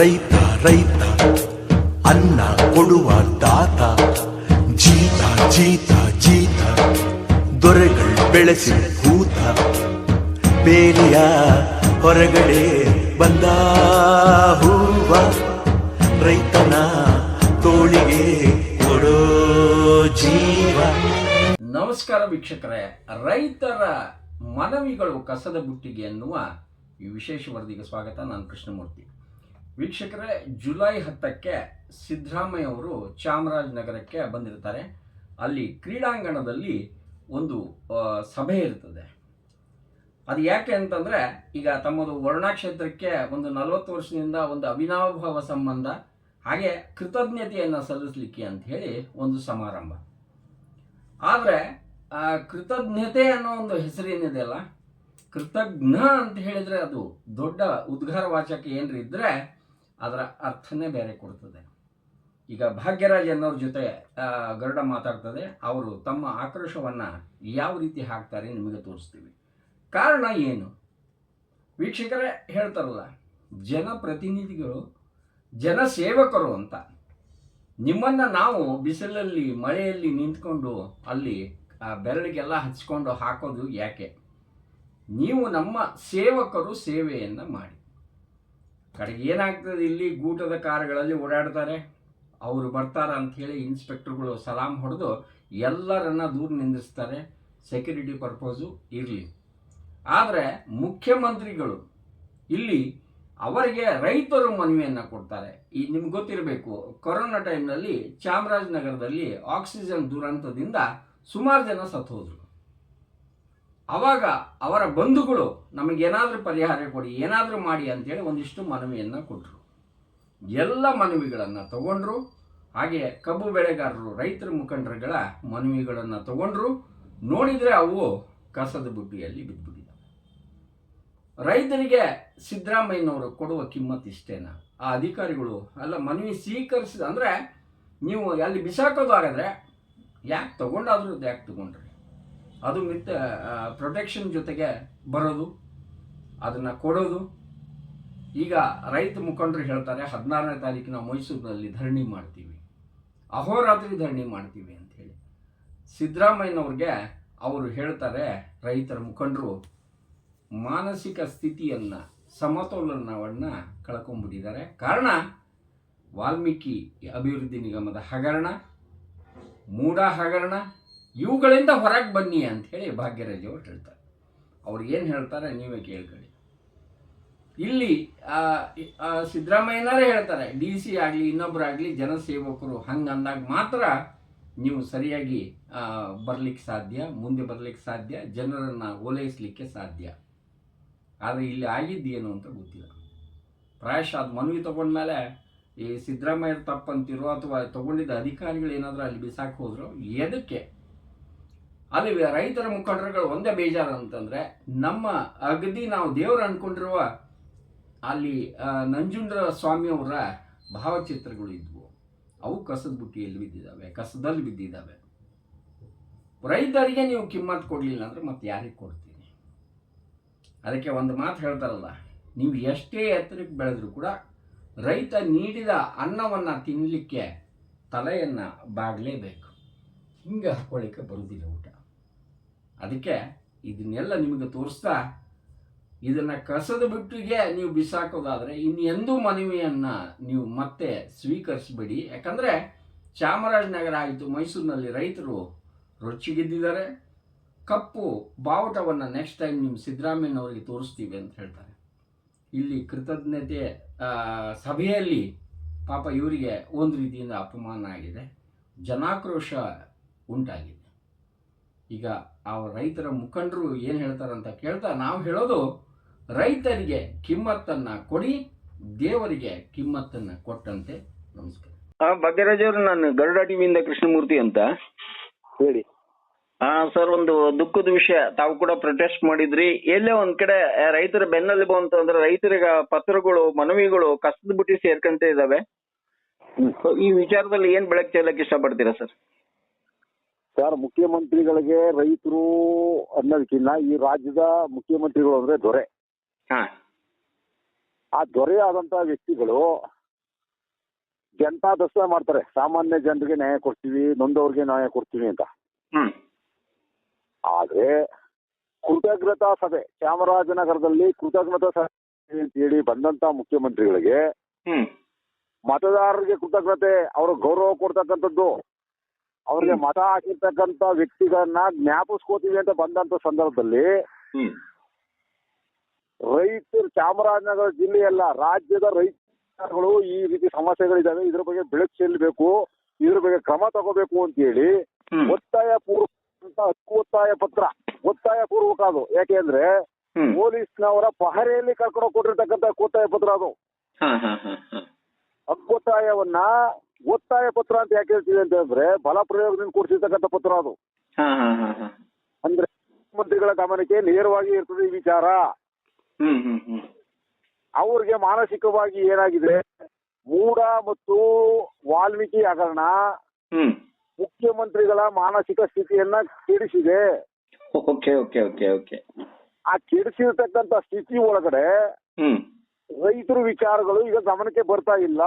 ರೈತ ರೈತ, ಅನ್ನ ಕೊಡುವ ದಾತ. ಜೀತ ಜೀತ ಜೀತ, ದೊರೆಗಳು ಬೆಳೆಸಿ ಭೂತ. ಬೇಲಿಯ ಹೊರಗಡೆ ಬಂದ ಹೂವ ರೈತನ ತೋಳಿಗೆ ಕೊಡೋ ಜೀವ. ನಮಸ್ಕಾರ ವೀಕ್ಷಕರೇ. ರೈತರ ಮನವಿಗಳು ಕಸದ ಬುಟ್ಟಿಗೆ ಎನ್ನುವ ಈ ವಿಶೇಷ ವರದಿಗೆ ಸ್ವಾಗತ. ನಾನು ಕೃಷ್ಣಮೂರ್ತಿ. ವೀಕ್ಷಕರೇ, ಜುಲೈ ಹತ್ತಕ್ಕೆ ಸಿದ್ದರಾಮಯ್ಯ ಅವರು ಚಾಮರಾಜನಗರಕ್ಕೆ ಬಂದಿರ್ತಾರೆ. ಅಲ್ಲಿ ಕ್ರೀಡಾಂಗಣದಲ್ಲಿ ಒಂದು ಸಭೆ ಇರ್ತದೆ. ಅದು ಯಾಕೆ ಅಂತಂದರೆ, ಈಗ ತಮ್ಮದು ವರ್ಣಾ ಕ್ಷೇತ್ರಕ್ಕೆ ಒಂದು ನಲವತ್ತು ವರ್ಷದಿಂದ ಒಂದು ಅವಿನಾಭಾವ ಸಂಬಂಧ, ಹಾಗೆ ಕೃತಜ್ಞತೆಯನ್ನು ಸಲ್ಲಿಸಲಿಕ್ಕೆ ಅಂತ ಹೇಳಿ ಒಂದು ಸಮಾರಂಭ. ಆದರೆ ಕೃತಜ್ಞತೆ ಅನ್ನೋ ಒಂದು ಹೆಸರೇನಿದೆ ಅಲ್ಲ, ಕೃತಜ್ಞ ಅಂತ ಹೇಳಿದರೆ ಅದು ದೊಡ್ಡ ಉದ್ಗಾರ ವಾಚಕ ಏನರಿದ್ದರೆ ಅದರ ಅರ್ಥನೇ ಬೇರೆ ಕೊಡ್ತದೆ. ಈಗ ಭಾಗ್ಯರಾಜ್ ಅನ್ನೋರ ಜೊತೆ ಗರುಡ ಮಾತಾಡ್ತದೆ. ಅವರು ತಮ್ಮ ಆಕ್ರೋಶವನ್ನು ಯಾವ ರೀತಿ ಹಾಕ್ತಾರೆ ನಿಮಗೆ ತೋರಿಸ್ತೀವಿ. ಕಾರಣ ಏನು? ವೀಕ್ಷಕರೇ ಹೇಳ್ತಾರಲ್ಲ, ಜನಪ್ರತಿನಿಧಿಗಳು, ಜನಸೇವಕರು ಅಂತ. ನಿಮ್ಮನ್ನು ನಾವು ಬಿಸಿಲಲ್ಲಿ, ಮಳೆಯಲ್ಲಿ ನಿಂತ್ಕೊಂಡು ಅಲ್ಲಿ ಬೆರಳಿಗೆಲ್ಲ ಹಚ್ಕೊಂಡು ಹಾಕೋದು ಯಾಕೆ? ನೀವು ನಮ್ಮ ಸೇವಕರು ಸೇವೆಯನ್ನು ಮಾಡಿ. ಕಡೆಗೆ ಏನಾಗ್ತದೆ, ಇಲ್ಲಿ ಗೂಟದ ಕಾರುಗಳಲ್ಲಿ ಓಡಾಡ್ತಾರೆ, ಅವರು ಬರ್ತಾರ ಅಂಥೇಳಿ ಇನ್ಸ್ಪೆಕ್ಟರ್ಗಳು ಸಲಾಮ್ ಹೊಡೆದು ಎಲ್ಲರನ್ನ ದೂರ ನಿಂದಿಸ್ತಾರೆ. ಸೆಕ್ಯೂರಿಟಿ ಪರ್ಪೋಸು ಇರಲಿ. ಆದರೆ ಮುಖ್ಯಮಂತ್ರಿಗಳು ಇಲ್ಲಿ ಅವರಿಗೆ ರೈತರು ಮನವಿಯನ್ನು ಕೊಡ್ತಾರೆ. ಈ ನಿಮ್ಗೆ ಗೊತ್ತಿರಬೇಕು, ಕೊರೋನಾ ಟೈಮ್ನಲ್ಲಿ ಚಾಮರಾಜನಗರದಲ್ಲಿ ಆಕ್ಸಿಜನ್ ದುರಂತದಿಂದ ಸುಮಾರು ಜನ ಸತ್ತು ಹೋದ್ರು. ಅವಾಗ ಅವರ ಬಂಧುಗಳು ನಮಗೇನಾದರೂ ಪರಿಹಾರ ಕೊಡಿ, ಏನಾದರೂ ಮಾಡಿ ಅಂತೇಳಿ ಒಂದಿಷ್ಟು ಮನವಿಯನ್ನು ಕೊಟ್ಟರು ಎಲ್ಲ ಮನವಿಗಳನ್ನು ತಗೊಂಡ್ರು. ಹಾಗೆ ಕಬ್ಬು ಬೆಳೆಗಾರರು, ರೈತರ ಮುಖಂಡರುಗಳ ಮನವಿಗಳನ್ನು ತಗೊಂಡ್ರು. ನೋಡಿದರೆ ಅವು ಕಸದ ಬುಟ್ಟಿಯಲ್ಲಿ ಬಿದ್ದುಬಿಟ್ಟಿದ್ದಾವೆ. ರೈತರಿಗೆ ಸಿದ್ದರಾಮಯ್ಯನವರು ಕೊಡುವ ಕಿಮ್ಮತ್ ಇಷ್ಟೇನಾ? ಆ ಅಧಿಕಾರಿಗಳು ಅಲ್ಲ ಮನವಿ ಸ್ವೀಕರಿಸಿದ ಅಂದರೆ ನೀವು ಅಲ್ಲಿ ಬಿಸಾಕೋದು ಹಾಗಾದ್ರೆ ಯಾಕೆ ತಗೊಂಡಾದ್ರೂ ಯಾಕೆ ತಗೊಂಡ್ರಿ? ಅದು ಮಿತ್ ಪ್ರೊಟೆಕ್ಷನ್ ಜೊತೆಗೆ ಬರೋದು, ಅದನ್ನು ಕೊಡೋದು. ಈಗ ರೈತ ಮುಖಂಡರು ಹೇಳ್ತಾರೆ, ಹದಿನಾರನೇ ತಾರೀಕಿನ ಮೈಸೂರಿನಲ್ಲಿ ಧರಣಿ ಮಾಡ್ತೀವಿ. ಅಹೋರಾತ್ರಿ ಧರಣಿ ಮಾಡ್ತೀವಿ ಹೇಳಿ. ಸಿದ್ದರಾಮಯ್ಯನವ್ರಿಗೆ ಅವರು ಹೇಳ್ತಾರೆ, ರೈತರ ಮುಖಂಡರು, ಮಾನಸಿಕ ಸ್ಥಿತಿಯನ್ನು, ಸಮತೋಲನವನ್ನು ಕಳ್ಕೊಂಡ್ಬಿಟ್ಟಿದ್ದಾರೆ ಕಾರಣ, ವಾಲ್ಮೀಕಿ ಅಭಿವೃದ್ಧಿ ನಿಗಮದ ಹಗರಣ ಮೂಡ ಹಗರಣ ಇವುಗಳಿಂದ ಹೊರಗೆ ಬನ್ನಿ ಅಂತ ಹೇಳಿ ಭಾಗ್ಯರಾಜ್ ಅವರು ಹೇಳ್ತಾರೆ. ಅವ್ರು ಏನು ಹೇಳ್ತಾರೆ ನೀವೇ ಕೇಳ್ಕೊಳ್ಳಿ. ಇಲ್ಲಿ ಸಿದ್ದರಾಮಯ್ಯನವರೇ ಹೇಳ್ತಾರೆ, ಡಿ ಸಿ ಆಗಲಿ ಇನ್ನೊಬ್ಬರಾಗಲಿ ಜನಸೇವಕರು ಹಂಗೆ ಅಂದಾಗ ಮಾತ್ರ ನೀವು ಸರಿಯಾಗಿ ಬರಲಿಕ್ಕೆ ಸಾಧ್ಯ, ಮುಂದೆ ಬರಲಿಕ್ಕೆ ಸಾಧ್ಯ, ಜನರನ್ನು ಓಲೈಸಲಿಕ್ಕೆ ಸಾಧ್ಯ. ಆದರೆ ಇಲ್ಲಿ ಆಗಿದ್ದೇನು ಅಂತ ಗೊತ್ತಿಲ್ಲ. ಪ್ರಾಯಶಃ ಅದು ಮನವಿ ತಗೊಂಡ್ಮೇಲೆ ಈ ಸಿದ್ದರಾಮಯ್ಯ ತಪ್ಪಂತಿರೋ ಅಥವಾ ತಗೊಂಡಿದ್ದ ಅಧಿಕಾರಿಗಳು ಏನಾದರೂ ಅಲ್ಲಿ ಬಿಸಾಕಿ ಹೋದ್ರು, ಎದಕ್ಕೆ? ಅಲ್ಲಿ ರೈತರ ಮುಖಂಡರುಗಳು ಒಂದೇ ಬೇಜಾರು ಅಂತಂದರೆ ನಮ್ಮ ಅಗದಿ ನಾವು ದೇವರು ಅನ್ಕೊಂಡಿರುವ ಅಲ್ಲಿ ನಂಜುಂಡ್ರ ಸ್ವಾಮಿಯವರ ಭಾವಚಿತ್ರಗಳು ಇದ್ವು. ಅವು ಕಸದ ಬುಟ್ಟಿಯಲ್ಲಿ ಬಿದ್ದಿದ್ದಾವೆ, ಕಸದಲ್ಲಿ ಬಿದ್ದಿದ್ದಾವೆ. ರೈತರಿಗೆ ನೀವು ಕಿಮ್ಮತ್ ಕೊಡಲಿಲ್ಲ ಅಂದರೆ ಮತ್ತೆ ಯಾರಿಗೆ ಕೊಡ್ತೀನಿ? ಅದಕ್ಕೆ ಒಂದು ಮಾತು ಹೇಳ್ತಾರಲ್ಲ, ನೀವು ಎಷ್ಟೇ ಎತ್ತರಕ್ಕೆ ಬೆಳೆದರೂ ಕೂಡ ರೈತ ನೀಡಿದ ಅನ್ನವನ್ನು ತಿನ್ನಲಿಕ್ಕೆ ತಲೆಯನ್ನು ಬಾಗಲೇಬೇಕು. ಹಿಂಗೆ ಹಾಕೊಳ್ಳಿಕ್ಕೆ ಬರುವುದಿಲ್ಲ ಊಟ. ಅದಕ್ಕೆ ಇದನ್ನೆಲ್ಲ ನಿಮಗೆ ತೋರಿಸ್ತಾ, ಇದನ್ನು ಕಸದ ಬಿಟ್ಟಿಗೆ ನೀವು ಬಿಸಾಕೋದಾದರೆ ಇನ್ನೆಂದೂ ಮನವಿಯನ್ನು ನೀವು ಮತ್ತೆ ಸ್ವೀಕರಿಸಬೇಡಿ. ಯಾಕಂದರೆ ಚಾಮರಾಜನಗರ ಆಯಿತು ಮೈಸೂರಿನಲ್ಲಿ ರೈತರು ರೊಚ್ಚಿಗೆದ್ದಿದ್ದಾರೆ. ಕಪ್ಪು ಬಾವುಟವನ್ನು ನೆಕ್ಸ್ಟ್ ಟೈಮ್ ನಿಮ್ಮ ಸಿದ್ದರಾಮಯ್ಯನವರಿಗೆ ತೋರಿಸ್ತೀವಿ ಅಂತ ಹೇಳ್ತಾರೆ. ಇಲ್ಲಿ ಕೃತಜ್ಞತೆ ಸಭೆಯಲ್ಲಿ ಪಾಪ ಇವರಿಗೆ ಒಂದು ರೀತಿಯಿಂದ ಅಪಮಾನ ಆಗಿದೆ. ಜನಾಕ್ರೋಶ ಉಂಟಾಗಿದೆ. ಈಗ ಆ ರೈತರ ಮುಖಂಡರು ಏನು ಹೇಳ್ತಾರಂತ ಕೇಳ್ತಾ ನಾವು ಹೇಳೋದು ರೈತರಿಗೆ ಕಿಮ್ಮತ್ತನ್ನು ಕೊಡಿ ದೇವರಿಗೆ ಕಿಮ್ಮತ್ತನ್ನು ಕೊಟ್ಟಂತೆ. ನಮಸ್ಕಾರ. ಆ ಭಾಗ್ಯರಾಜ್ ಅವರು ನಾನು ಗರುಡ ಟಿವಿಯಿಂದ ಕೃಷ್ಣಮೂರ್ತಿ ಅಂತ. ಹೇಳಿ. ಆ ಸರ್ ಒಂದು ದುಃಖದ ವಿಷಯ. ತಾವು ಕೂಡ ಪ್ರೊಟೆಸ್ಟ್ ಮಾಡಿದ್ರಿ. ಎಲ್ಲೇ ಒಂದ್ ಕಡೆ ರೈತರ ಬೆನ್ನಲ್ಲಿ ಬಂತು ಅಂದ್ರೆ ರೈತರಿಗ ಪತ್ರಗಳು ಮನವಿಗಳು ಕಸದ ಬುಟ್ಟಿ ಸೇರ್ಕಂತ ಇದಾವೆ. ಈ ವಿಚಾರದಲ್ಲಿ ಏನ್ ಬೆಳಕು ಚೆಲ್ಲಕ್ಕೆ ಇಷ್ಟಪಡ್ತೀರಾ ಸರ್? ಸರ್ ಮುಖ್ಯಮಂತ್ರಿಗಳಿಗೆ ರೈತರು ಅನ್ನೋದಕ್ಕಿಂತ ಈ ರಾಜ್ಯದ ಮುಖ್ಯಮಂತ್ರಿಗಳು ಅಂದ್ರೆ ದೊರೆ. ಆ ಆ ದೊರೆಯಾದಂತ ವ್ಯಕ್ತಿಗಳು ಜನತಾ ದಸರಾ ಮಾಡ್ತಾರೆ. ಸಾಮಾನ್ಯ ಜನರಿಗೆ ನ್ಯಾಯ ಕೊಡ್ತೀವಿ ನೊಂದವ್ರಿಗೆ ನ್ಯಾಯ ಕೊಡ್ತೀವಿ ಅಂತ. ಹ್ಮ್. ಆದ್ರೆ ಕೃತಜ್ಞತಾ ಸಭೆ ಚಾಮರಾಜನಗರದಲ್ಲಿ ಕೃತಜ್ಞತಾ ಸಭೆ ಅಂತ ಹೇಳಿ ಬಂದಂತ ಮುಖ್ಯಮಂತ್ರಿಗಳಿಗೆ ಹ್ಮ್. ಮತದಾರರಿಗೆ ಕೃತಜ್ಞತೆ ಅವರು ಗೌರವ ಕೊಡ್ತಕ್ಕಂಥದ್ದು. ಅವ್ರಿಗೆ ಮತ ಹಾಕಿರ್ತಕ್ಕಂತ ವ್ಯಕ್ತಿಗಳನ್ನ ಜ್ಞಾಪಿಸ್ಕೋತೀವಿ ಅಂತ ಬಂದಂತ ಸಂದರ್ಭದಲ್ಲಿ ರೈತರು ಚಾಮರಾಜನಗರ ಜಿಲ್ಲೆಯಲ್ಲ ರಾಜ್ಯದ ರೈತರುಗಳು ಈ ರೀತಿ ಸಮಸ್ಯೆಗಳಿದ್ದಾವೆ. ಇದ್ರ ಬಗ್ಗೆ ಬೆಳಕು ಚೆಲ್ಲಬೇಕು. ಇದ್ರ ಬಗ್ಗೆ ಕ್ರಮ ತಗೋಬೇಕು ಅಂತ ಹೇಳಿ ಒತ್ತಾಯ ಪೂರ್ವಕ ಒತ್ತಾಯ ಪತ್ರ ಒತ್ತಾಯ ಪೂರ್ವಕ ಅದು ಯಾಕೆಂದ್ರೆ. ಪೊಲೀಸ್ನವರ ಪಹರೆಯಲ್ಲಿ ಕರ್ಕೊಂಡು ಕೊಟ್ಟಿರ್ತಕ್ಕಂತ ಒತ್ತಾಯ ಪತ್ರ ಅದು. ಹಕ್ಕೊತ್ತಾಯವನ್ನ ಒತ್ತಾಯ ಪತ್ರ ಅಂತ ಯಾಕೆ ಹೇಳ್ತೀವಿ ಹೇಳಿದ್ರೆ ಬಲ ಪ್ರಯೋಗದಿಂದ ಕೊಡಿಸಿರ್ತಕ್ಕಂಥ ಪತ್ರ ಅದು. ಅಂದ್ರೆ ಮುಖ್ಯಮಂತ್ರಿಗಳ ಗಮನಕ್ಕೆ ನೇರವಾಗಿ ಇರ್ತದೆ ಈ ವಿಚಾರ. ಅವ್ರಿಗೆ ಮಾನಸಿಕವಾಗಿ ಏನಾಗಿದೆ ಮೂಡ ಮತ್ತು ವಾಲ್ಮೀಕಿ ಹಗರಣ ಮುಖ್ಯಮಂತ್ರಿಗಳ ಮಾನಸಿಕ ಸ್ಥಿತಿಯನ್ನ ಕೆಡಿಸಿದೆ. Okay okay okay okay. ಆ ಕೆಡಿಸಿರ್ತಕ್ಕಂಥ ಸ್ಥಿತಿ ಒಳಗಡೆ ರೈತರ ವಿಚಾರಗಳು ಈಗ ಗಮನಕ್ಕೆ ಬರ್ತಾ ಇಲ್ಲ.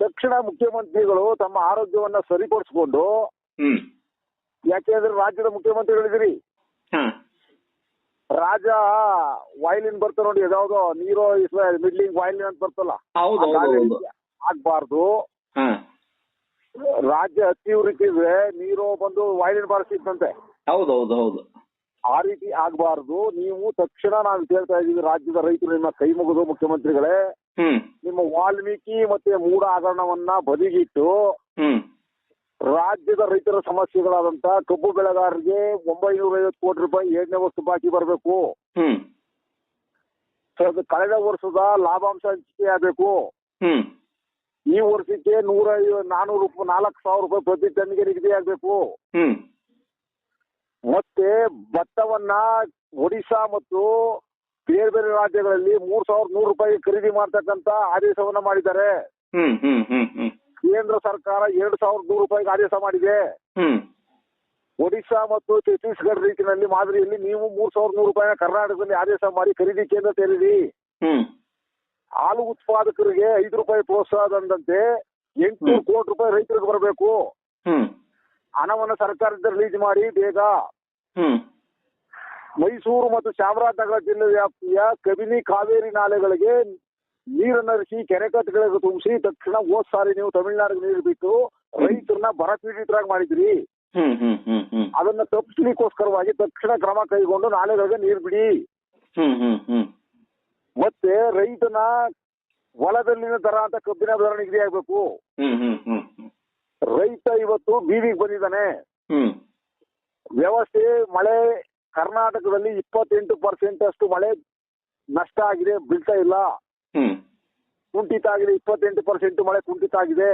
ತಕ್ಷಣ ಮುಖ್ಯಮಂತ್ರಿಗಳು ತಮ್ಮ ಆರೋಗ್ಯವನ್ನ ಸರಿಪಡಿಸ್ಕೊಂಡು ಯಾಕೆಂದ್ರೆ ರಾಜ್ಯದ ಮುಖ್ಯಮಂತ್ರಿಗಳಿದ್ದೀರಿ. ಹಾ. ರಾಜ ವಾಯ್ಲಿನ್ ಬರ್ತ ನೋಡಿ ಯಾವ್ದೋ ನೀರೋ ಮಿಡ್ಲಿಂಗ್ ವಾಯ್ಲಿನ್ ಅಂತ ಬರ್ತಲ್ಲ. ಆಗ್ಬಾರ್ದು. ರಾಜ್ಯ ರಾಜ್ಯ ಅತಿವೃಷ್ಟಿದ್ರೆ ನೀರು ಬಂದು ವಾಯ್ಲಿನ್ ಬಾರಿಸಿತ್ತಂತೆ. ಹೌದು ಹೌದು ಹೌದು. ಆ ರೀತಿ ಆಗ್ಬಾರ್ದು. ನೀವು ತಕ್ಷಣ ನಾವು ಕೇಳ್ತಾ ಇದೀವಿ ರಾಜ್ಯದ ರೈತರು ನಿಮ್ಮ ಕೈ ಮುಗಿದು ಮುಖ್ಯಮಂತ್ರಿಗಳೇ. ನಿಮ್ಮ ವಾಲ್ಮೀಕಿ ಮತ್ತೆ ಮೂಡ ಹಗರಣವನ್ನ ಬದಿಗಿಟ್ಟು ರಾಜ್ಯದ ರೈತರ ಸಮಸ್ಯೆಗಳಾದಂತ ಕಬ್ಬು ಬೆಳೆಗಾರರಿಗೆ ಒಂಬೈನೂರ ಐವತ್ತು ಕೋಟಿ ರೂಪಾಯಿ ಎರಡನೇ ವರ್ಷ ಬಾಕಿ ಬರಬೇಕು. ಹ್ಮ್. ಕಳೆದ ವರ್ಷದ ಲಾಭಾಂಶ ಹಂಚಿಕೆ ಆಗಬೇಕು. ಈ ವರ್ಷಕ್ಕೆ ನೂರ ನಾನೂರು ನಾಲ್ಕು ಸಾವಿರ ರೂಪಾಯಿ ಪ್ರತಿ ಟನ್ಗೆ ನಿಗದಿ ಆಗಬೇಕು. ಮತ್ತೆ ಭತ್ತವನ್ನ ಒಡಿಶಾ ಮತ್ತು ಬೇರೆ ಬೇರೆ ರಾಜ್ಯಗಳಲ್ಲಿ ಮೂರ್ ಸಾವಿರದ ನೂರು ರೂಪಾಯಿ ಖರೀದಿ ಮಾಡ್ತಕ್ಕಂತ ಆದೇಶವನ್ನ ಮಾಡಿದ್ದಾರೆ. ಕೇಂದ್ರ ಸರ್ಕಾರ ಎರಡ್ ಸಾವಿರದ ನೂರು ರೂಪಾಯಿಗೆ ಆದೇಶ ಮಾಡಿದೆ. ಒಡಿಶಾ ಮತ್ತು ಛತ್ತೀಸ್ಗಢ ರೀತಿಯಲ್ಲಿ ಮಾದರಿಯಲ್ಲಿ ನೀವು ಮೂರ್ ಸಾವಿರದ ನೂರು ರೂಪಾಯಿನ ಕರ್ನಾಟಕದಲ್ಲಿ ಆದೇಶ ಮಾಡಿ ಖರೀದಿ ಕೇಂದ್ರ ತೆರೀರಿ ಹಾಲು ಉತ್ಪಾದಕರಿಗೆ ಐದು ರೂಪಾಯಿ ಪ್ರೋತ್ಸಾಹದಂತೆ ಎಂಟುನೂರು ಕೋಟಿ ರೂಪಾಯಿ ರೈತರಿಗೆ ಬರಬೇಕು. ಹಣವನ್ನು ಸರ್ಕಾರದಿಂದ ರಿಲೀಸ್ ಮಾಡಿ ಬೇಗ. ಮೈಸೂರು ಮತ್ತು ಚಾಮರಾಜನಗರ ಜಿಲ್ಲೆ ವ್ಯಾಪ್ತಿಯ ಕಬಿನಿ ಕಾವೇರಿ ನಾಲೆಗಳಿಗೆ ನೀರನ್ನು ಹರಿಸಿ ಕೆರೆ ಕಟ್ಟೆಗಳಿಗೆ ತುಂಬಿಸಿ ತಕ್ಷಣ ಹೋದ್ ಸಾರಿ ನೀವು ತಮಿಳುನಾಡಿಗೆ ನೀರು ಬಿಟ್ಟು ರೈತರನ್ನ ಬರ ಪೀಡಿತರಾಗಿ ಮಾಡಿದ್ರಿ. ಅದನ್ನ ತಪ್ಪಿಸ್ಲಿಕ್ಕೋಸ್ಕರವಾಗಿ ತಕ್ಷಣ ಕ್ರಮ ಕೈಗೊಂಡು ನಾಲೆಗಳಿಗೆ ನೀರು ಬಿಡಿ. ಮತ್ತೆ ರೈತನ ಹೊಲದಲ್ಲಿನ ದರ ಅಂತ ಕಬ್ಬಿನ ದರ ನಿಗದಿ ಆಗ್ಬೇಕು ರೈತ ಇವತ್ತು ಬೀದಿಗೆ ಬಂದಿದ್ದಾನೆ. ವ್ಯವಸ್ಥೆ ಮಳೆ ಕರ್ನಾಟಕದಲ್ಲಿ ಇಪ್ಪತ್ತೆಂಟು ಪರ್ಸೆಂಟ್ ಅಷ್ಟು ಮಳೆ ನಷ್ಟ ಆಗಿದೆ ಬೀಳ್ತಾ ಇಲ್ಲ. ಕುಂಠಿತ ಆಗಿದೆ ಇಪ್ಪತ್ತೆಂಟು ಪರ್ಸೆಂಟ್ ಮಳೆ ಕುಂಠಿತ ಆಗಿದೆ.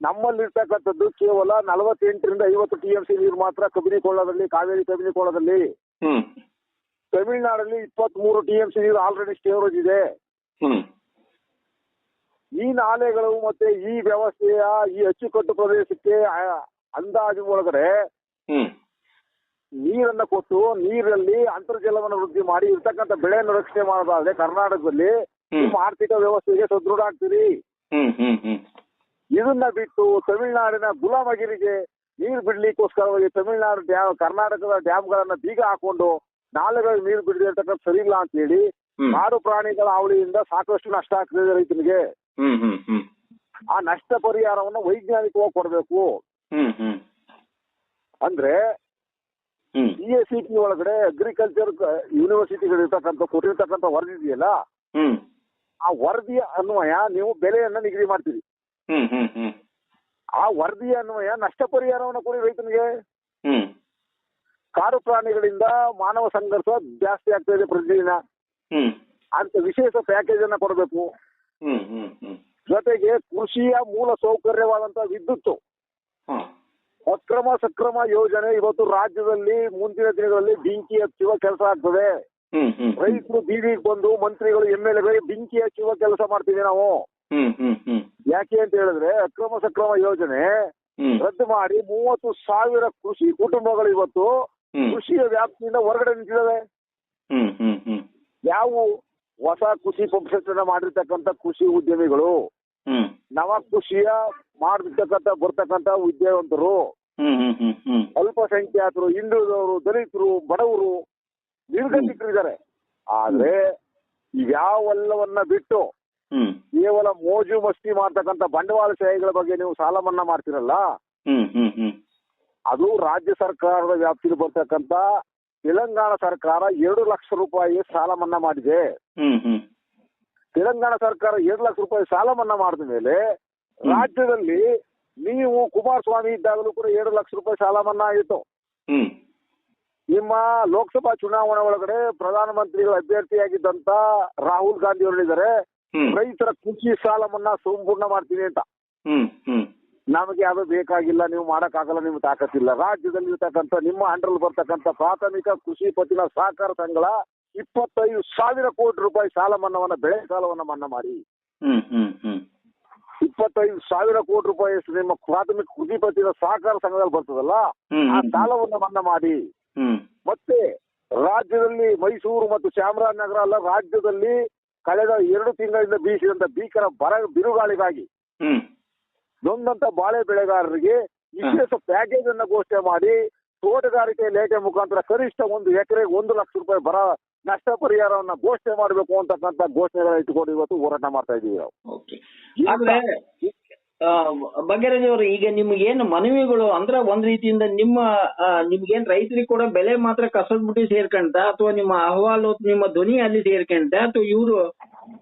ನಮ್ಮಲ್ಲಿರ್ತಕ್ಕಂಥದ್ದು ಕೇವಲ ನಲವತ್ತೆಂಟರಿಂದ ಐವತ್ತು ಟಿ ಎಂ ಸಿ ನೀರು ಮಾತ್ರ ಕಬಿನಿ ಕೊಳ್ಳದಲ್ಲಿ ಕಾವೇರಿ ಕಬಿನಿ ಕೊಳ್ಳದಲ್ಲಿ ತಮಿಳುನಾಡಲ್ಲಿ ಇಪ್ಪತ್ತ್ ಮೂರು ಟಿ ಎಂ ಸಿ ನೀರು ಆಲ್ರೆಡಿ ಸ್ಟೋರೇಜ್ ಇದೆ. ಈ ನಾಲೆಗಳು ಮತ್ತೆ ಈ ವ್ಯವಸ್ಥೆಯ ಈ ಅಚ್ಚುಕಟ್ಟು ಪ್ರದೇಶಕ್ಕೆ ಅಂದಾಜು ಒಳಗಡೆ ನೀರನ್ನ ಕೊಟ್ಟು ನೀರಲ್ಲಿ ಅಂತರ್ಜಲವನ್ನು ವೃದ್ಧಿ ಮಾಡಿ ಇರ್ತಕ್ಕಂಥ ಬೆಳೆಯನ್ನು ರಕ್ಷಣೆ ಮಾಡೋದಾದ್ರೆ ಕರ್ನಾಟಕದಲ್ಲಿ. ನಿಮ್ಮ ಆರ್ಥಿಕ ವ್ಯವಸ್ಥೆಗೆ ಸದೃಢ ಆಗ್ತೀರಿ. ಇದನ್ನ ಬಿಟ್ಟು ತಮಿಳುನಾಡಿನ ಗುಲಾಮಗಿರಿಗೆ ನೀರು ಬಿಡ್ಲಿಕ್ಕೋಸ್ಕರವಾಗಿ ತಮಿಳುನಾಡು ಡ್ಯಾಮ್ ಕರ್ನಾಟಕದ ಡ್ಯಾಮ್ಗಳನ್ನ ಬೀಗ ಹಾಕೊಂಡು ನಾಲೆಗಳಿಗೆ ನೀರು ಬಿಡದೆ ಇರ್ತಕ್ಕಂಥ ಸರಿ ಇಲ್ಲ ಅಂತ ಹೇಳಿ. ಕಾಡು ಪ್ರಾಣಿಗಳ ಅವಳಿಯಿಂದ ಸಾಕಷ್ಟು ನಷ್ಟ ಆಗ್ತಿದೆ ರೈತನಿಗೆ ಆ ನಷ್ಟ ಪರಿಹಾರವನ್ನು ವೈಜ್ಞಾನಿಕವಾಗಿ ಕೊಡಬೇಕು. ಅಂದ್ರೆ ಹ್ಮ್. ಸಿ ಎಸ್ ಸಿ ಟಿ ಒಳಗಡೆ ಅಗ್ರಿಕಲ್ಚರ್ ಯೂನಿವರ್ಸಿಟಿಗಳು ಇರ್ತಕ್ಕಂಥ ಕೊಟ್ಟಿರ್ತಕ್ಕಂಥ ವರದಿ ಇದೆಯಲ್ಲ? ಆ ವರದಿಯ ಅನ್ವಯ ನೀವು ಬೆಲೆಯನ್ನ ನಿಗದಿ ಮಾಡ್ತೀರಿ. ಆ ವರದಿಯ ಅನ್ವಯ ನಷ್ಟ ಪರಿಹಾರವನ್ನು ಕೊಡಿ ರೈತನಿಗೆ. ಹ್ಮ್. ಕಾಡು ಪ್ರಾಣಿಗಳಿಂದ ಮಾನವ ಸಂಘರ್ಷ ಜಾಸ್ತಿ ಆಗ್ತಾ ಇದೆ ಪ್ರತಿದಿನ. ಹ್ಮ್. ಅಂತ ವಿಶೇಷ ಪ್ಯಾಕೇಜ್ ಅನ್ನ ಕೊಡಬೇಕು. ಜೊತೆಗೆ ಕೃಷಿಯ ಮೂಲ ಸೌಕರ್ಯವಾದಂತಹ ವಿದ್ಯುತ್ ಅಕ್ರಮ ಸಕ್ರಮ ಯೋಜನೆ ಇವತ್ತು ರಾಜ್ಯದಲ್ಲಿ ಮುಂದಿನ ದಿನಗಳಲ್ಲಿ ಬೆಂಕಿ ಹಚ್ಚುವ ಕೆಲಸ ಆಗ್ತದೆ. ರೈತರು ಬೀದಿಗೆ ಬಂದು ಮಂತ್ರಿಗಳು ಎಂ ಎಲ್ ಎಗಳಿಗೆ ಬೆಂಕಿ ಹಚ್ಚುವ ಕೆಲಸ ಮಾಡ್ತೀವಿ ನಾವು. ಯಾಕೆ ಅಂತ ಹೇಳಿದ್ರೆ ಅಕ್ರಮ ಸಕ್ರಮ ಯೋಜನೆ ರದ್ದು ಮಾಡಿ ಮೂವತ್ತು ಸಾವಿರ ಕೃಷಿ ಕುಟುಂಬಗಳು ಇವತ್ತು ಕೃಷಿಯ ವ್ಯಾಪ್ತಿಯಿಂದ ಹೊರಗಡೆ ನಿಂತಿದ್ದಾವೆ. ಹ್ಮ್ ಹ್ಮ್ ಹ್ಮ್. ಯಾವ ಹೊಸ ಕೃಷಿ ಪಂಪ್ ಸೆಟ್ ಅನ್ನ ಮಾಡಿರ್ತಕ್ಕಂಥ ಕೃಷಿ ಉದ್ಯಮಿಗಳು ನವ ಕೃಷಿಯ ಮಾಡಿರ್ತಕ್ಕಂತ ಬರ್ತಕ್ಕಂತ ಹ್ಮ್ ಅಲ್ಪಸಂಖ್ಯಾತರು ಹಿಂದುಳಿದವರು ದಲಿತರು ಬಡವರು ನಿರ್ಗತಿಕರಿದ್ದಾರೆ. ಆದ್ರೆ ಇವ್ಯಾವೆಲ್ಲವನ್ನ ಬಿಟ್ಟು ಕೇವಲ ಮೋಜು ಮಸ್ತಿ ಮಾಡ್ತಕ್ಕಂಥ ಬಂಡವಾಳಶಾಹಿಗಳ ಬಗ್ಗೆ ನೀವು ಸಾಲ ಮನ್ನಾ ಮಾಡ್ತೀರಲ್ಲ ಅದು ರಾಜ್ಯ ಸರ್ಕಾರದ ವ್ಯಾಪ್ತಿಗೆ ಬರ್ತಕ್ಕಂಥ ತೆಲಂಗಾಣ ಸರ್ಕಾರ ಎರಡು ಲಕ್ಷ ರೂಪಾಯಿ ಸಾಲ ಮನ್ನಾ ಮಾಡಿದೆ. ಹ್ಮ್ ಹ್ಮ್. ತೆಲಂಗಾಣ ಸರ್ಕಾರ ಎರಡು ಲಕ್ಷ ರೂಪಾಯಿ ಸಾಲ ಮನ್ನಾ ಮಾಡಿದ ಮೇಲೆ ರಾಜ್ಯದಲ್ಲಿ ನೀವು ಕುಮಾರಸ್ವಾಮಿ ಇದ್ದಾಗಲೂ ಕೂಡ ಎರಡು ಲಕ್ಷ ರೂಪಾಯಿ ಸಾಲ ಮನ್ನಾ ಆಗಿತ್ತು ನಿಮ್ಮ ಲೋಕಸಭಾ ಚುನಾವಣೆ ಒಳಗಡೆ ಪ್ರಧಾನಮಂತ್ರಿಗಳ ಅಭ್ಯರ್ಥಿಯಾಗಿದ್ದಂತ ರಾಹುಲ್ ಗಾಂಧಿ ಅವರಿದ್ದಾರೆ ರೈತರ ಕೃಷಿ ಸಾಲ ಮನ್ನಾ ಸಂಪೂರ್ಣ ಮಾಡ್ತೀನಿ ಅಂತ. ನಮಗೆ ಅದು ಬೇಕಾಗಿಲ್ಲ ನೀವು ಮಾಡಕ್ಕಾಗಲ್ಲ ನಿಮ್ಗೆ ತಾಕತ್ತಿಲ್ಲ. ರಾಜ್ಯದಲ್ಲಿ ಇರ್ತಕ್ಕಂಥ ನಿಮ್ಮ ಅಂಡರ್ ಬರ್ತಕ್ಕಂಥ ಪ್ರಾಥಮಿಕ ಕೃಷಿ ಪತ್ತಿನ ಸಹಕಾರ ಸಂಘಗಳ ಇಪ್ಪತ್ತೈದು ಸಾವಿರ ಕೋಟಿ ರೂಪಾಯಿ ಸಾಲ ಮನ್ನಾವನ್ನ ಬೆಳೆ ಸಾಲವನ್ನ ಮನ್ನಾ ಮಾಡಿ. ಇಪ್ಪತ್ತೈದು ಸಾವಿರ ಕೋಟಿ ರೂಪಾಯಿ ನಿಮ್ಮ ಪ್ರಾಥಮಿಕ ಕೃಷಿ ಪತ್ತಿನ ಸಹಕಾರ ಸಂಘದಲ್ಲಿ ಬರ್ತದಲ್ಲ ಆ ಸಾಲವನ್ನು ಸಾಲವನ್ನ ಮನ್ನಾ ಮಾಡಿ. ಮತ್ತೆ ರಾಜ್ಯದಲ್ಲಿ ಮೈಸೂರು ಮತ್ತು ಚಾಮರಾಜನಗರ ಅಲ್ಲ ರಾಜ್ಯದಲ್ಲಿ ಕಳೆದ ಎರಡು ತಿಂಗಳಿಂದ ಬೀಸಿದಂತ ಭೀಕರ ಬರ ಬಿರುಗಾಳಿಗಾಗಿ ನೊಂದಂತ ಬಾಳೆ ಬೆಳೆಗಾರರಿಗೆ ವಿಶೇಷ ಪ್ಯಾಕೇಜ್ ಅನ್ನ ಘೋಷಣೆ ಮಾಡಿ ತೋಟಗಾರಿಕೆ ಲೇಖೆ ಮುಖಾಂತರ ಕನಿಷ್ಠ ಒಂದು ಎಕರೆಗೆ ಒಂದು ಲಕ್ಷ ರೂಪಾಯಿ ಬರ ನಷ್ಟ ಪರಿಹಾರವನ್ನ ಘೋಷಣೆ ಮಾಡಬೇಕು ಅಂತಕ್ಕಂಥ ಘೋಷಣೆಗಳ ಇಟ್ಟುಕೊಂಡು ಇವತ್ತು ಹೋರಾಟ ಮಾಡ್ತಾ ಇದೀವಿ ನಾವು. ಆದ್ರೆ ಬಗೆರಜಿ ಅವರು ಈಗ ಏನು ಮನವಿಗಳು ಅಂದ್ರೆ ಒಂದ್ ರೀತಿಯಿಂದ ನಿಮ್ಮ ನಿಮ್ಗೇನ್ ರೈತರಿಗೆ ಕೂಡ ಬೆಲೆ ಮಾತ್ರ ಕಸದ್ ಮುಟ್ಟಿ ಸೇರ್ಕಂತ ಅಥವಾ ನಿಮ್ಮ ಅಹವಾಲು ನಿಮ್ಮ ಧ್ವನಿ ಅಲ್ಲಿ ಸೇರ್ಕಂತ ಅಥವಾ ಇವರು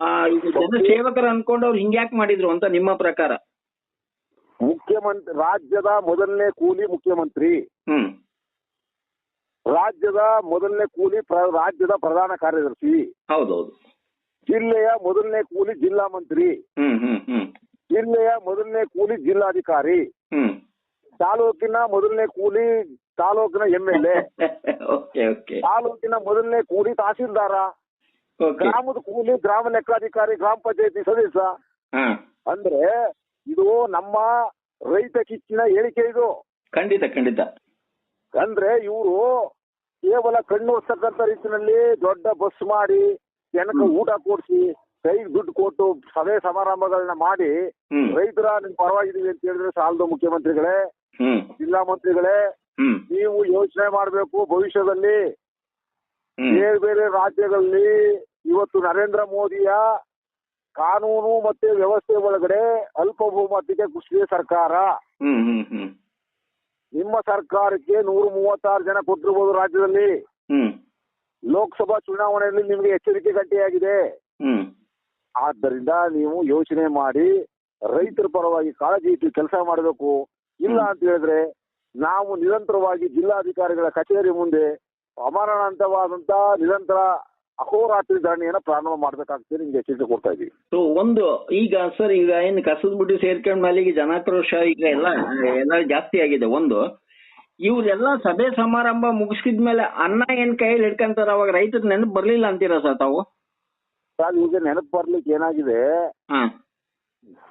ಆ ಜನ ಸೇವಕರು ಅನ್ಕೊಂಡು ಅವ್ರು ಹಿಂಗ್ಯಾಕ್ ಮಾಡಿದ್ರು ಅಂತ ನಿಮ್ಮ ಪ್ರಕಾರ? ಮುಖ್ಯಮಂತ್ರಿ ರಾಜ್ಯದ ಮೊದಲನೇ ಕೂಲಿ ಮುಖ್ಯಮಂತ್ರಿ. ಹ್ಮ್. ರಾಜ್ಯದ ಮೊದಲನೇ ಕೂಲಿ ರಾಜ್ಯದ ಪ್ರಧಾನ ಕಾರ್ಯದರ್ಶಿ. ಹೌದೌದು. ಜಿಲ್ಲೆಯ ಮೊದಲನೇ ಕೂಲಿ ಜಿಲ್ಲಾ ಮಂತ್ರಿ. ಜಿಲ್ಲೆಯ ಮೊದಲನೇ ಕೂಲಿ ಜಿಲ್ಲಾಧಿಕಾರಿ. ತಾಲೂಕಿನ ಮೊದಲನೇ ಕೂಲಿ ತಾಲೂಕಿನ ಎಂಎಲ್ಎ ತಾಲೂಕಿನ ಮೊದಲನೇ ಕೂಲಿ ತಹಸೀಲ್ದಾರ. ಗ್ರಾಮದ ಕೂಲಿ ಗ್ರಾಮ ಲೆಕ್ಕಾಧಿಕಾರಿ ಗ್ರಾಮ ಪಂಚಾಯತಿ ಸದಸ್ಯ. ಅಂದ್ರೆ ಇದು ನಮ್ಮ ರೈತ ಕಿಚ್ಚಿನ ಹೇಳಿಕೆ ಇದು. ಖಂಡಿತ ಖಂಡಿತ. ಅಂದ್ರೆ ಇವರು ಕೇವಲ ಕಣ್ಣು ಹೊಡ್ತಕ್ಕಂಥ ರೀತಿಯಲ್ಲಿ ದೊಡ್ಡ ಬಸ್ ಮಾಡಿ ಜನಕ್ಕೆ ಊಟ ಕೊಡಿಸಿ ಕೈಗೆ ದುಡ್ಡು ಕೊಟ್ಟು ಸಭೆ ಸಮಾರಂಭಗಳನ್ನ ಮಾಡಿ ರೈತರ ನಿಮ್ ಪರವಾಗಿದ್ದೀವಿ ಅಂತ ಹೇಳಿದ್ರೆ ಸಾಲದು ಮುಖ್ಯಮಂತ್ರಿಗಳೇ ಜಿಲ್ಲಾ ಮಂತ್ರಿಗಳೇ ನೀವು ಯೋಚನೆ ಮಾಡಬೇಕು ಭವಿಷ್ಯದಲ್ಲಿ. ಬೇರೆ ಬೇರೆ ರಾಜ್ಯಗಳಲ್ಲಿ ಇವತ್ತು ನರೇಂದ್ರ ಮೋದಿಯ ಕಾನೂನು ಮತ್ತೆ ವ್ಯವಸ್ಥೆ ಒಳಗಡೆ ಅಲ್ಪ ಬಹುಮತಕ್ಕೆ ಕುಸಿದ ಸರ್ಕಾರ. ನಿಮ್ಮ ಸರ್ಕಾರಕ್ಕೆ ನೂರ ಮೂವತ್ತಾರು ಜನ ಕೊಟ್ಟಿರ್ಬೋದು ರಾಜ್ಯದಲ್ಲಿ. ಲೋಕಸಭಾ ಚುನಾವಣೆಯಲ್ಲಿ ನಿಮಗೆ ಎಚ್ಚರಿಕೆ ಗಂಟೆಯಾಗಿದೆ ಆದ್ದರಿಂದ ನೀವು ಯೋಚನೆ ಮಾಡಿ ರೈತರ ಪರವಾಗಿ ಕಾಳಜಿ ಇಟ್ಟು ಕೆಲಸ ಮಾಡಬೇಕು. ಇಲ್ಲ ಅಂತ ಹೇಳಿದ್ರೆ ನಾವು ನಿರಂತರವಾಗಿ ಜಿಲ್ಲಾಧಿಕಾರಿಗಳ ಕಚೇರಿ ಮುಂದೆ ಅಮರಣಾಂತವಾದಂತ ನಿರಂತರ ಅಹೋರಾತ್ರಿ ಧರಣಿಯನ್ನ ಪ್ರಾರಂಭ ಮಾಡ್ಬೇಕಾಗ್ತದೆ ನಿಮ್ಗೆ ಎಚ್ಚರಿಕೆ ಕೊಡ್ತಾ ಇದೀವಿ ಸೊ ಒಂದು ಈಗ ಸರ್ ಈಗ ಏನು ಕಸದ ಬುಟ್ಟಿ ಸೇರ್ಕೊಂಡ ಮೇಲೆ ಈಗ ಜನಾಕ್ರೋಶ ಈಗ ಎಲ್ಲ ಎಲ್ಲ ಜಾಸ್ತಿ ಆಗಿದೆ. ಒಂದು ಇವ್ರೆಲ್ಲ ಸಭೆ ಸಮಾರಂಭ ಮುಗಿಸಿದ್ಮೇಲೆ ಅನ್ನ ಏನ್ ಕೈಯಲ್ಲಿ ಹಿಡ್ಕಂತಾರ? ಅವಾಗ ರೈತರ ನೆನಪು ಬರ್ಲಿಲ್ಲ ಅಂತೀರಾ ಸರ್ ತಾವು? ಸರ್ ಈಗ ನೆನಪು ಬರ್ಲಿಕ್ಕೆ ಏನಾಗಿದೆ?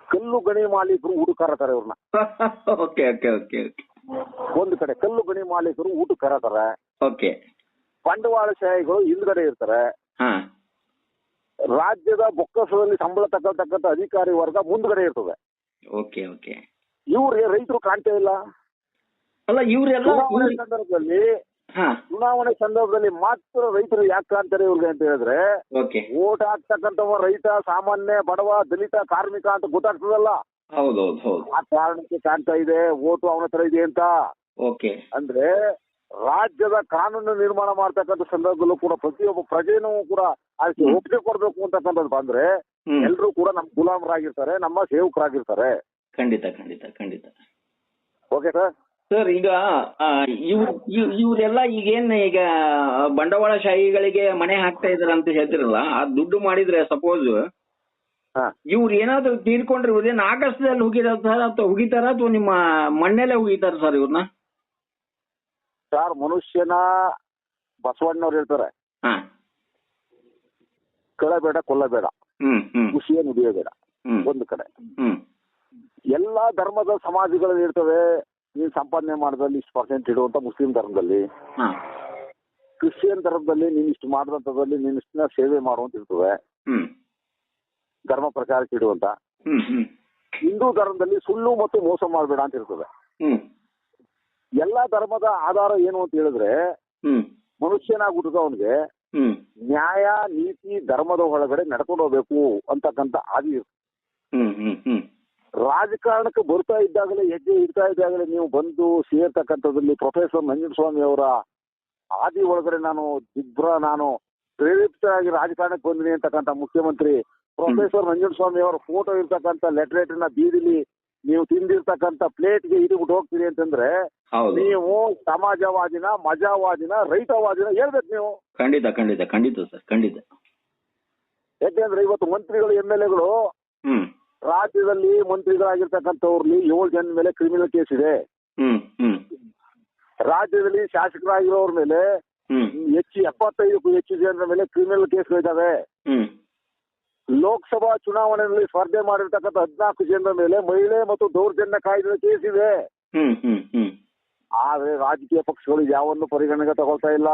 ಕಲ್ಲು ಗಣಿ ಮಾಲೀಕರು ಊಟ ಕರತಾರೆ ಇವ್ರನ್ನ ಓಕೆ ಓಕೆ ಓಕೆ ಒಂದು ಕಡೆ ಕಲ್ಲು ಗಣಿ ಮಾಲೀಕರು ಊಟ ಕರತಾರೆ ಓಕೆ ಬಂಡವಾಳಶಾಹಿಗಳು ಹಿಂದ್ಗಡೆ ಇರ್ತಾರೆ. ರಾಜ್ಯದ ಬೊಕ್ಕಸದಲ್ಲಿ ಸಂಬಳ ತಗೊಳ್ತಕ್ಕಂಥ ಅಧಿಕಾರಿ ವರ್ಗ ಮುಂದ್ಗಡೆ ಇರ್ತದೆ. Okay okay. ಇವ್ರಿಗೆ ರೈತರು ಕಾಣ್ತಾ ಇಲ್ಲ. ಅಲ್ಲ ಇವ್ರೆಲ್ಲ ಸಂದರ್ಭದಲ್ಲಿ ಚುನಾವಣೆ ಸಂದರ್ಭದಲ್ಲಿ ಮಾತ್ರ ರೈತರು ಯಾಕೆ ಕಾಣ್ತಾರೆ ಇವ್ರಿಗೆ ಅಂತ ಹೇಳಿದ್ರೆ ಓಟ್ ಹಾಕ್ತಕ್ಕಂಥವ ರೈತ ಸಾಮಾನ್ಯ ಬಡವ ದಲಿತ ಕಾರ್ಮಿಕ ಅಂತ ಗೊತ್ತಾಗ್ತದಲ್ಲ. ಆ ಕಾರಣಕ್ಕೆ ಕಾಣ್ತಾ ಇದೆ ಓಟು ಅವನ ಹತ್ರ ಇದೆ ಅಂತ. ಓಕೆ. ಅಂದ್ರೆ ರಾಜ್ಯದ ಕಾನೂನು ನಿರ್ಮಾಣ ಮಾಡ್ತಕ್ಕಂಥ ಸಂದರ್ಭದಲ್ಲೂ ಕೂಡ ಪ್ರತಿಯೊಬ್ಬ ಪ್ರಜೆನೂ ಕೂಡ ಅದಕ್ಕೆ ಒಪ್ಪಿಗೆ ಕೊಡ್ಬೇಕು ಅಂತಕ್ಕಂಥದ್ದು ಬಂದ್ರೆ ಎಲ್ಲರೂ ಎಲ್ರು ಕೂಡ ನಮ್ಮ ಗುಲಾಮರಾಗಿರ್ತಾರೆ ನಮ್ಮ ಸೇವಕರಾಗಿರ್ತಾರೆ. ಖಂಡಿತ ಖಂಡಿತ ಖಂಡಿತ. ಓಕೆ ಸರ್ ಸರ್ ಈಗ ಇವ್ರು ಇವ್- ಇವ್ರೆಲ್ಲ ಈಗೇನ್ ಈಗ ಬಂಡವಾಳಶಾಹಿಗಳಿಗೆ ಮನೆ ಹಾಕ್ತಾ ಇದಾರೆ ಅಂತ ಹೇಳ್ತಿರಲ್ಲ ಆ ದುಡ್ಡು ಮಾಡಿದ್ರೆ ಸಪೋಸ್ ಹಾ. ಇವ್ರು ಏನಾದ್ರು ತೀರ್ಕೊಂಡ್ರೆ ಇವ್ರೇನ್ ಆಕಾಶದಲ್ಲಿ ಹುಗಿದಾರ ಸರ್ ಅಥವಾ ಹುಗಿತಾರ ಅಥವಾ ನಿಮ್ಮ ಮಣ್ಣಲ್ಲೇ ಹುಗಿತಾರ ಸರ್ ಇವ್ರನ್ನ? ಸರ್ ಮನುಷ್ಯನ ಬಸವಣ್ಣವ್ರು ಹೇಳ್ತಾರೆ. ಕಳಬೇಡ ಕೊಲ್ಲಬೇಡ. ಖುಷಿಯ ನುಡಿಯಬೇಡ ಒಂದು ಕಡೆ. ಎಲ್ಲಾ ಧರ್ಮದ ಸಮಾಜಗಳಲ್ಲಿ ಇರ್ತವೆ ನೀನ್ ಸಂಪಾದನೆ ಮಾಡಿದಲ್ಲಿ ಇಷ್ಟು ಪರ್ಸೆಂಟ್ ಇಡುವಂತ ಮುಸ್ಲಿಂ ಧರ್ಮದಲ್ಲಿ. ಕ್ರಿಶ್ಚಿಯನ್ ಧರ್ಮದಲ್ಲಿ ನೀನ್ ಇಷ್ಟು ಮಾಡಿದಂತದಲ್ಲಿ ನೀನ್ ಇಷ್ಟ ಸೇವೆ ಮಾಡುವಂತ ಇರ್ತವೆ ಧರ್ಮ ಪ್ರಚಾರಕ್ಕೆ ಇಡುವಂತ ಹಿಂದೂ ಧರ್ಮದಲ್ಲಿ ಸುಳ್ಳು ಮತ್ತು ಮೋಸ ಮಾಡಬೇಡ ಅಂತ ಇರ್ತದೆ ಎಲ್ಲಾ ಧರ್ಮದ ಆಧಾರ ಏನು ಅಂತ ಹೇಳಿದ್ರೆ ಮನುಷ್ಯನಾಗಿ ಅವನಿಗೆ ನ್ಯಾಯ ನೀತಿ ಧರ್ಮದ ಒಳಗಡೆ ನಡ್ಕೊಂಡು ಹೋಗ್ಬೇಕು ಅಂತಕ್ಕಂತ ಆದಿ ರಾಜಕಾರಣಕ್ಕೆ ಬರ್ತಾ ಇದ್ದಾಗಲೇ ಹೆಜ್ಜೆ ಇಡ್ತಾ ಇದ್ದಾಗಲೇ ನೀವು ಬಂದು ಸೇರ್ತಕ್ಕಂಥದ್ರಲ್ಲಿ ಪ್ರೊಫೆಸರ್ ನಂಜನಸ್ವಾಮಿ ಅವರ ಆದಿ ಒಳಗಡೆ ನಾನು ದಿಗ್ಭ್ರ ನಾನು ಪ್ರೇರಿತರಾಗಿ ರಾಜಕಾರಣಕ್ಕೆ ಬಂದಿನಿ ಅಂತಕ್ಕಂಥ ಮುಖ್ಯಮಂತ್ರಿ ಪ್ರೊಫೆಸರ್ ನಂಜನಸ್ವಾಮಿ ಅವರ ಫೋಟೋ ಇರ್ತಕ್ಕಂಥ ಲೆಟರೇಟ್ನ ಬೀದಿಲಿ ನೀವು ತಿಂದಿರ್ತಕ್ಕಂಥ ಪ್ಲೇಟ್ಗೆ ಇಟ್ಬಿಟ್ಟು ಹೋಗ್ತೀರಿ ಅಂತಂದ್ರೆ ಹೌದು. ನೀವು ಸಮಾಜವಾದಿನ ಮಜಾವಾದಿನ ರೈತವಾದಿನ ಹೇಳ್ಬೇಕು ನೀವು. ಖಂಡಿತ ಖಂಡಿತ ಖಂಡಿತ ಸರ್ ಖಂಡಿತ. ಯಾಕೆಂದ್ರೆ ಇವತ್ತು ಮಂತ್ರಿಗಳು ಎಂ ಎಲ್ ಎಗಳು ಹ್ಮ್. ರಾಜ್ಯದಲ್ಲಿ ಮಂತ್ರಿಗಳಾಗಿರ್ತಕ್ಕಂಥವ್ರಲ್ಲಿ ಏಳು ಜನ ಮೇಲೆ ಕ್ರಿಮಿನಲ್ ಕೇಸ್ ಇದೆ. ಹ್ಮ್ ಹ್ಮ್. ರಾಜ್ಯದಲ್ಲಿ ಶಾಸಕರಾಗಿರೋರ ಮೇಲೆ ಹ್ಮ್. ಹೆಚ್ಚು ಎಪ್ಪತ್ತೈದಕ್ಕೂ ಹೆಚ್ಚು ಜನರ ಮೇಲೆ ಕ್ರಿಮಿನಲ್ ಕೇಸ್ಗಳಿದ್ದಾವೆ ಹ್ಮ್. ಲೋಕಸಭಾ ಚುನಾವಣೆಯಲ್ಲಿ ಸ್ಪರ್ಧೆ ಮಾಡಿರ್ತಕ್ಕಂಥ ಹದಿನಾಲ್ಕು ಜನರ ಮೇಲೆ ಮಹಿಳೆ ಮತ್ತು ದೌರ್ಜನ್ಯ ಕಾಯ್ದೆ ಕೇಸ್ ಇದೆ. ಹ್ಮ್ ಹ್ಮ್ ಹ್ಮ್. ಆದ್ರೆ ರಾಜಕೀಯ ಪಕ್ಷಗಳು ಯಾವನ್ನು ಪರಿಗಣನೆಗೆ ತಗೊಳ್ತಾ ಇಲ್ಲ.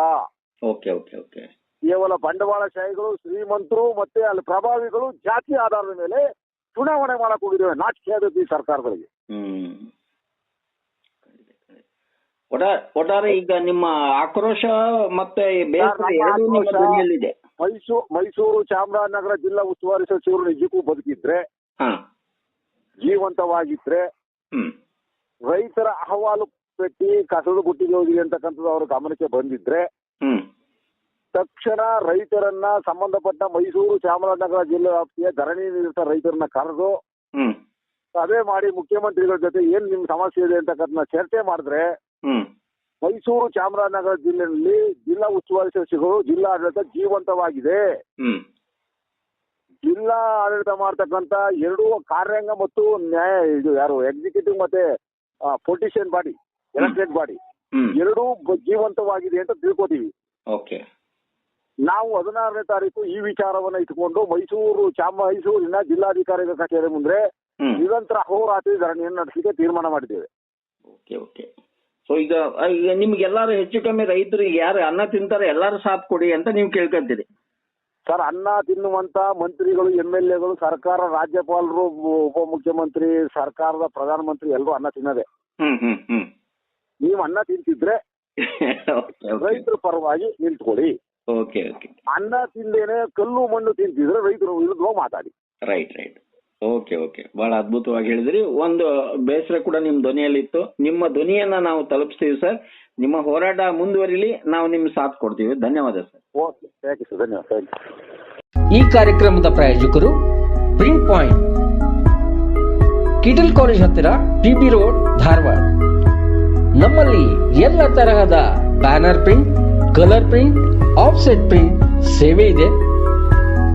Okay okay okay. ಕೇವಲ ಬಂಡವಾಳಶಾಹಿಗಳು ಶ್ರೀಮಂತರು ಮತ್ತೆ ಅಲ್ಲಿ ಪ್ರಭಾವಿಗಳು ಜಾತಿ ಆಧಾರದ ಮೇಲೆ ಚುನಾವಣೆ ಮಾಡಕ್ ಹೋಗಿದ್ದೇವೆ ನಾಚಿಕೆ ಆದದ್ದು ಈ ಸರ್ಕಾರಗಳಿಗೆ. ಹ್ಮ್. ಒಟ್ಟಾರೆ ಈಗ ನಿಮ್ಮ ಆಕ್ರೋಶ ಮತ್ತೆ ಬೇಸರ ಎರಡೂ ನಿಮ್ಮ ಧ್ವನಿಯಲ್ಲಿದೆ. ಮೈಸೂರು ಮೈಸೂರು ಚಾಮರಾಜನಗರ ಜಿಲ್ಲಾ ಉಸ್ತುವಾರಿ ಸಚಿವರು ನಿಜಕ್ಕೂ ಬದುಕಿದ್ರೆ ಜೀವಂತವಾಗಿದ್ರೆ ರೈತರ ಅಹವಾಲು ಪೆಟ್ಟಿ ಕಸದ ಬುಟ್ಟಿಗೆ ಹೋಗಿದೆ ಅಂತಕ್ಕಂಥದ್ದು ಅವರ ಗಮನಕ್ಕೆ ಬಂದಿದ್ರೆ ತಕ್ಷಣ ರೈತರನ್ನ ಸಂಬಂಧಪಟ್ಟ ಮೈಸೂರು ಚಾಮರಾಜನಗರ ಜಿಲ್ಲೆ ವ್ಯಾಪ್ತಿಯ ಧರಣಿ ನಿರತ ರೈತರನ್ನ ಕರೆದು ಸಭೆ ಮಾಡಿ ಮುಖ್ಯಮಂತ್ರಿಗಳ ಜೊತೆ ಏನ್ ನಿಮ್ ಸಮಸ್ಯೆ ಇದೆ ಅಂತಕ್ಕಂಥ ಚರ್ಚೆ ಮಾಡಿದ್ರೆ ಮೈಸೂರು ಚಾಮರಾಜನಗರ ಜಿಲ್ಲೆಯಲ್ಲಿ ಜಿಲ್ಲಾ ಉಸ್ತುವಾರಿ ಸಚಿವರು ಜಿಲ್ಲಾಡಳಿತ ಜೀವಂತವಾಗಿದೆ. ಹ್ಮ್. ಜಿಲ್ಲಾ ಆಡಳಿತ ಮಾಡ್ತಕ್ಕಂತ ಎರಡು ಕಾರ್ಯಾಂಗ ಮತ್ತು ನ್ಯಾಯ ಇದು ಯಾರು ಎಕ್ಸಿಕ್ಯೂಟಿವ್ ಮತ್ತೆ ಪೊಲಿಟಿಷಿಯನ್ ಬಾಡಿ ಎಲೆಕ್ಟೆಡ್ ಬಾಡಿ ಎರಡು ಎರಡೂ ಜೀವಂತವಾಗಿದೆ ಅಂತ ತಿಳ್ಕೊತೀವಿ. ಓಕೆ. ನಾವು ಹದಿನಾರನೇ ತಾರೀಕು ಈ ವಿಚಾರವನ್ನ ಇಟ್ಕೊಂಡು ಮೈಸೂರು ಚಾಮ ಮೈಸೂರಿನ ಜಿಲ್ಲಾಧಿಕಾರಿಗಳ ಕಚೇರಿ ಮುಂದೆ ನಿರಂತರ ಅಹೋರಾತ್ರಿ ಧರಣಿಯನ್ನು ನಡೆಸಲಿಕ್ಕೆ ತೀರ್ಮಾನ ಮಾಡಿದ್ದೇವೆ. Okay okay. ಸೊ ಈಗ ಈಗ ನಿಮ್ಗೆ ಎಲ್ಲಾರು ಹೆಚ್ಚು ಕಮ್ಮಿ ರೈತರು ಯಾರು ಅನ್ನ ತಿಂತಾರೆ ಎಲ್ಲಾರು ಸಾಥ್ ಕೊಡಿ ಅಂತ ನೀವು ಕೇಳ್ಕೊಂತೀರಿ. ಸರ್ ಅನ್ನ ತಿನ್ನುವಂತ ಮಂತ್ರಿಗಳು ಎಂ ಎಲ್ ಎಗಳು ಸರ್ಕಾರ ರಾಜ್ಯಪಾಲರು ಉಪಮುಖ್ಯಮಂತ್ರಿ ಸರ್ಕಾರದ ಪ್ರಧಾನಮಂತ್ರಿ ಎಲ್ಲರೂ ಅನ್ನ ತಿನ್ನದೆ. ನೀವು ಅನ್ನ ತಿಂತಿದ್ರೆ ರೈತರ ಪರವಾಗಿ ನಿಂತ್ಕೊಳ್ಳಿ. ಓಕೆ ಓಕೆ ಅನ್ನ ತಿಂದೇನೆ ಕಲ್ಲು ಮಣ್ಣು ತಿಂತಿದ್ರೆ ರೈತರು ವಿರುದ್ಧವಾಗಿ ಮಾತಾಡಿ. Right right okay okay. ಬಹಳ ಅದ್ಭುತವಾಗಿ ಹೇಳಿದ್ರಿ. ಒಂದು ಬೇಸರ ಕೂಡ ನಿಮ್ಮ ಧ್ವನಿಯಲ್ಲಿತ್ತು. ನಿಮ್ಮ ಧ್ವನಿಯನ್ನ ನಾವು ತಲುಪಿಸ್ತೀವಿ ಸರ್. ನಿಮ್ಮ ಹೋರಾಟ ಮುಂದುವರಿಲಿ ನಾವು ನಿಮ್ಗೆ ಸಾಥ್ ಕೊಡ್ತೀವಿ. ಧನ್ಯವಾದ sir. Okay thank you sir ಧನ್ಯವಾದ ಥ್ಯಾಂಕ್ ಯು ಈ ಕಾರ್ಯಕ್ರಮದ ಪ್ರಾಯೋಜಕರು ಪ್ರಿಂಟ್ ಪಾಯಿಂಟ್ ಕಿಟಲ್ ಕಾಲೇಜ್ ಹತ್ತಿರ ಟಿಬಿ ರೋಡ್ ಧಾರವಾಡ. ನಮ್ಮಲ್ಲಿ ಎಲ್ಲ ತರಹದ banner print colour print offset print ಸೇವೆ ಇದೆ.